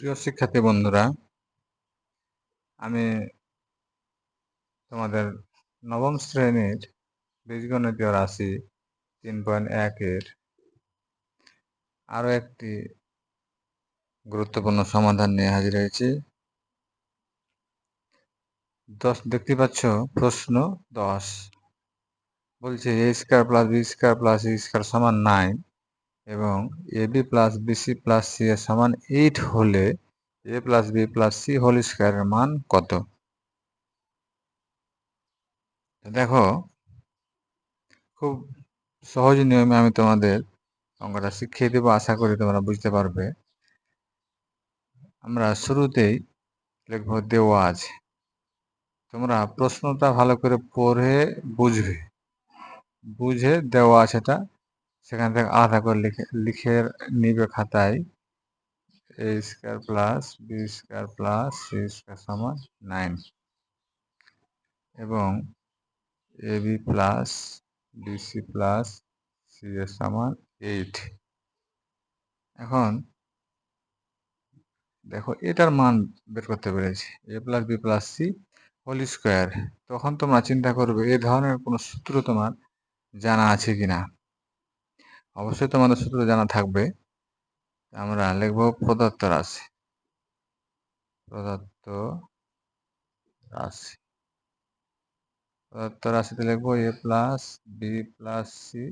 প্রিয় শিক্ষার্থী বন্ধুরা, আমি তোমাদের নবম শ্রেণির বীজগণিতীয় রাশি তিন পয়েন্ট একের আরও একটি গুরুত্বপূর্ণ সমাধান নিয়ে হাজির হয়েছি। দশ, দেখতে পাচ্ছ প্রশ্ন দশ। বলছে A square plus B square plus E square সমান নাইন এবং A B plus BC plus C এর সমান এইট হলে A plus B plus C whole স্কোয়ারের মান কত? দেখো, খুব সহজ নিয়মে আমি তোমাদের অঙ্কটা শিখিয়ে দেবো, আশা করি তোমরা বুঝতে পারবে। আমরা শুরুতেই লিখব দেওয়া আছে। তোমরা প্রশ্নটা ভালো করে পড়ে বুঝবে। বুঝে দেওয়া আছেটা সেখান থেকে আধা করে লিখে লিখে নিবে খাতায়। A square plus B square plus C square সমান নাইন এবং A B plus BC plus C এর সমান এইট এখন দেখো, এটার মান বের করতে পেরেছি। A plus B plus C whole square তখন তোমরা চিন্তা করবে, এ ধরনের কোনো সূত্র তোমার জানা আছে কি না অবশ্যই তোমাদের সূত্র জানা থাকবে আমরা লিখব প্রদত্ত রাশি। প্রদত্ত রাশি। প্রদত্ত রাশিতে লিখব A plus B plus C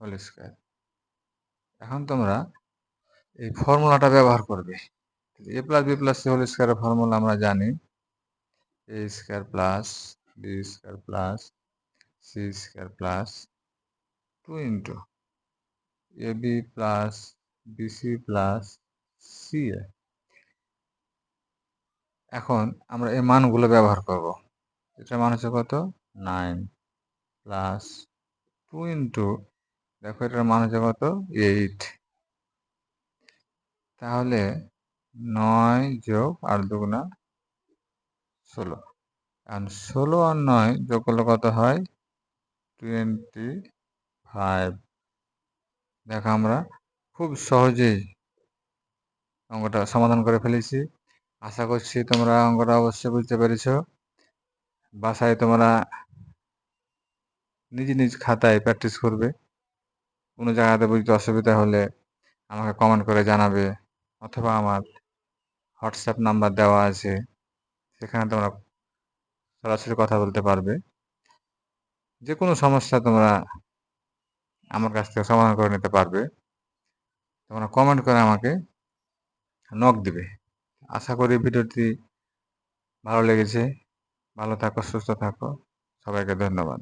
whole square এখন তোমরা এই ফর্মুলাটা ব্যবহার করবে। A plus B plus C whole স্কোয়ারের ফর্মুলা আমরা জানি। A square plus B square plus C square plus two into A B plus BC plus C এখন আমরা এই মানগুলো ব্যবহার করব। এটার মান হচ্ছে কত? নাইন প্লাস টু ইন্টু দেখো এটার মান হচ্ছে কত? এইট তাহলে নয় যোগ আর দুগুণা ষোলো। এখন ষোলো আর নয় যোগ করলে কত হয়? টোয়েন্টি ফাইভ দেখো আমরা খুব সহজেই অঙ্কটা সমাধান করে ফেলেছি। আশা করছি তোমরা অঙ্কটা অবশ্যই বুঝতে পেরেছ। বাসায় তোমরা নিজ নিজ খাতায় প্র্যাকটিস করবে। কোনো জায়গাতে বুঝতে অসুবিধা হলে আমাকে কমেন্ট করে জানাবে অথবা আমার হোয়াটসঅ্যাপ নাম্বার দেওয়া আছে। সেখানে তোমরা সরাসরি কথা বলতে পারবে। যে কোনো সমস্যা তোমরা আমার কাছ থেকে সমাধান করে নিতে পারবে। তোমরা কমেন্ট করে আমাকে নক দিবে। আশা করি ভিডিওটি ভালো লেগেছে। ভালো থাকো, সুস্থ থাকো। সবাইকে ধন্যবাদ।